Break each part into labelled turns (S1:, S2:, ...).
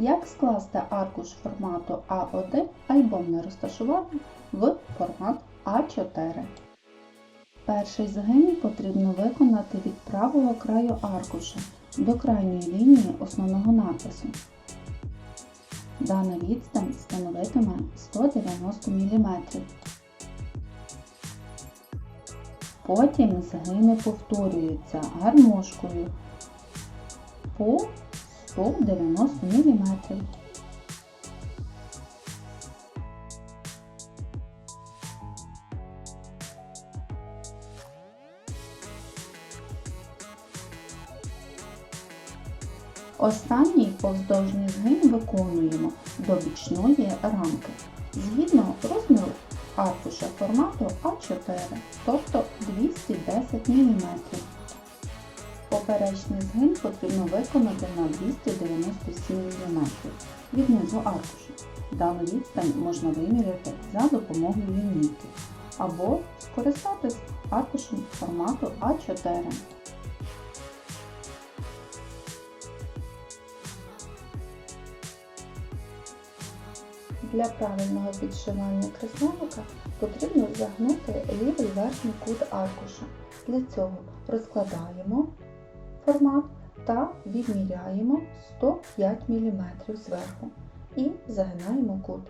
S1: Як скласти аркуш формату А1 альбомне розташування в формат А4? Перший згин потрібно виконати від правого краю аркуша до крайньої лінії основного напису. Дана відстань становитиме 190 мм. Потім згини повторюються гармошкою по 190 мм. Останній повздовжній згин виконуємо до бічної рамки згідно розміру аркуша формату А4, тобто 210 мм. Поперечний згин потрібно виконати на 297 мм від низу аркушу. Дану відстань можна виміряти за допомогою лінійки або скористатись аркушем формату А4. Для правильного підшивання кресновика потрібно загнути лівий верхній кут аркуша. Для цього розкладаємо формат та відміряємо 105 мм зверху і загинаємо кут.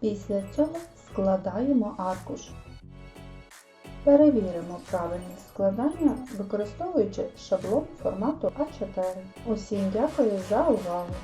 S1: Після цього складаємо аркуш. Перевіримо правильність складання, використовуючи шаблон формату А4. Усім дякую за увагу!